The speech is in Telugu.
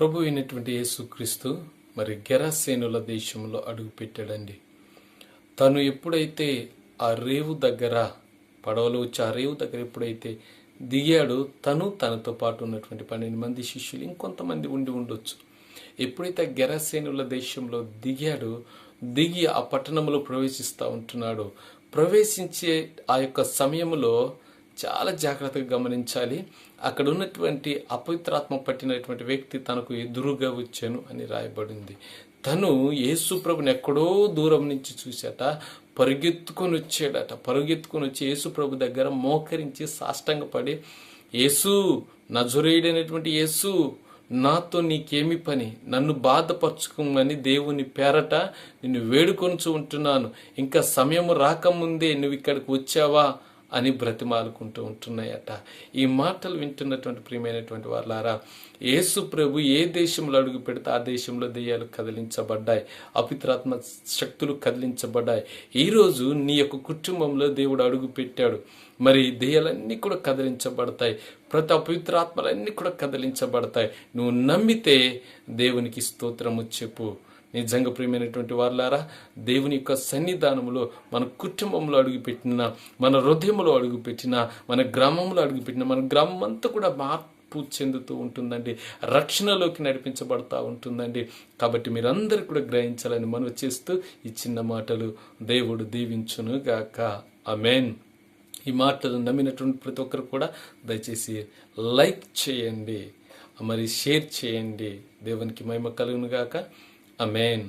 ప్రభు అయినటువంటి యేసుక్రీస్తు మరి గెరాసేనుల దేశంలో అడుగుపెట్టాడండి. తను ఎప్పుడైతే ఆ రేవు దగ్గర పడవలో వచ్చి ఆ రేవు దగ్గర ఎప్పుడైతే దిగాడు తను తనతో పాటు ఉన్నటువంటి పన్నెండు మంది శిష్యులు ఇంకొంతమంది ఉండి ఉండొచ్చు. ఎప్పుడైతే ఆ గెరాసేనుల దేశంలో దిగాడు దిగి ఆ పట్టణంలో ప్రవేశిస్తూ ఉంటున్నాడో ప్రవేశించే ఆ యొక్క సమయంలో చాలా జాగ్రత్తగా గమనించాలి. అక్కడ ఉన్నటువంటి అపవిత్రాత్మ పట్టినటువంటి వ్యక్తి తనకు ఎదురుగా వచ్చాను అని రాయబడింది. తను యేసు ప్రభుని ఎక్కడో దూరం నుంచి చూశాట పరుగెత్తుకొని వచ్చాడట. పరుగెత్తుకొని వచ్చి యేసు ప్రభు దగ్గర మోకరించి సాష్టంగపడి యేసు నజురేయుడైనటువంటి యేసు నాతో నీకేమి పని? నన్ను బాధపరచుకోమని దేవుని పేరట నిన్ను వేడుకొని ఉంటున్నాను. ఇంకా సమయం రాకముందే నువ్వు ఇక్కడికి వచ్చావా? అని బ్రతిమాలుకుంటూ ఉంటున్నాయట. ఈ మాటలు వింటున్నటువంటి ప్రియమైనటువంటి వాళ్ళారా యేసు ప్రభు ఏ దేశంలో అడుగు పెడితే ఆ దేశంలో దెయ్యాలు కదిలించబడ్డాయి అపిత్రాత్మ శక్తులు కదిలించబడ్డాయి. ఈరోజు నీ యొక్క కుటుంబంలో దేవుడు అడుగు పెట్టాడు. మరి దెయ్యాలన్నీ కూడా కదిలించబడతాయి ప్రతి అపవిత్రాత్మలన్నీ కూడా కదిలించబడతాయి. నువ్వు నమ్మితే దేవునికి స్తోత్రము చెప్పు. నిజంగా ప్రియమైనటువంటి వారులారా దేవుని యొక్క సన్నిధానంలో మన కుటుంబంలో అడుగుపెట్టిన మన హృదయంలో అడుగుపెట్టిన మన గ్రామంలో అడుగుపెట్టిన మన గ్రామం అంతా కూడా మార్పు చెందుతూ ఉంటుందండి. రక్షణలోకి నడిపించబడతా ఉంటుందండి. కాబట్టి మీరందరూ కూడా గ్రహించాలని మనవి చేస్తూ ఈ చిన్న మాటలు దేవుడు దీవించును గాక అమెన్ ఈ మాటలు నమ్మినటువంటి ప్రతి ఒక్కరు కూడా దయచేసి లైక్ చేయండి. మరి షేర్ చేయండి. దేవునికి మహిమ కలుగును గాక అమెన్